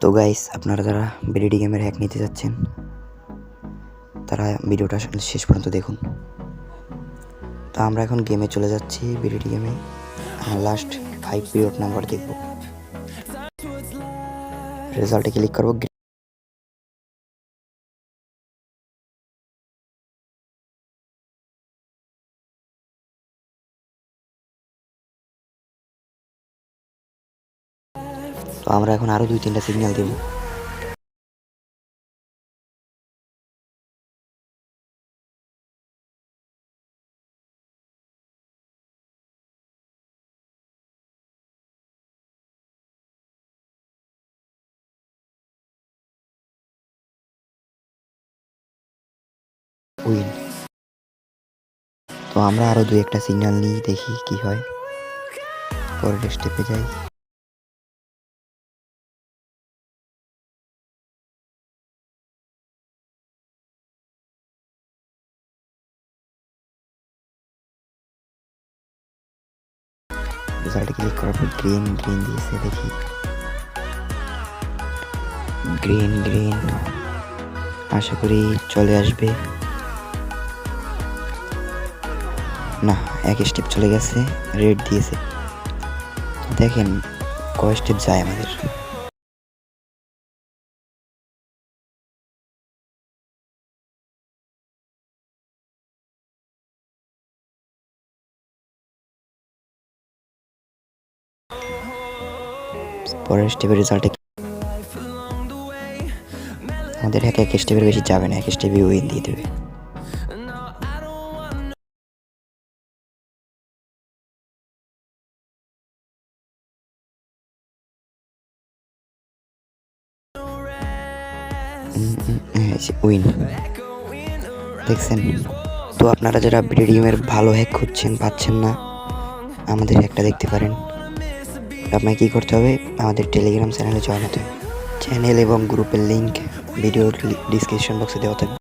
তো গাইস আপনারা যারা বিডিডি গেমের হ্যাক নিতে যাচ্ছেন, তারা ভিডিওটা শেষ পর্যন্ত দেখুন। তো আমরা এখন গেমে চলে যাচ্ছি বিডিডি গেমে লাস্ট ফাইভ পিরিয়ড নাম্বার দেখব। রেজাল্টে ক্লিক করব তো আমরা এখন আরও দুই, তিনটা সিগন্যাল দেবো। তো আমরা আরও দুই একটা সিগন্যাল নিয়ে দেখি কি হয়। পরের স্টেপে যাই। রেজাল্টে ক্লিক করার পর গ্রিন গ্রিন দিয়েছে দেখি গ্রিন গ্রিন আশা করি চলে আসবে না এক স্টেপ চলে গেছে রেড দিয়েছে। দেখেন, কয় স্টেপ যায় আমাদের। পরের স্টেপের রেজাল্টে আমাদের এক এক স্টেপের বেশি যাবে না, এক স্টেপে উইন দিয়ে দেবে। উইন দেখছেন? তো আপনারা যারা ব্রিডিয়ামের ভালো হ্যাক খুঁজছেন, পাচ্ছেন না, আমাদের একটা দেখতে পারেন। আপনাকে কী করতে হবে? আমাদের টেলিগ্রাম চ্যানেলে জয়েন হতে চ্যানেল এবং গ্রুপের লিঙ্ক ভিডিওর ডিসক্রিপশন বক্সে দেওয়া থাকবে।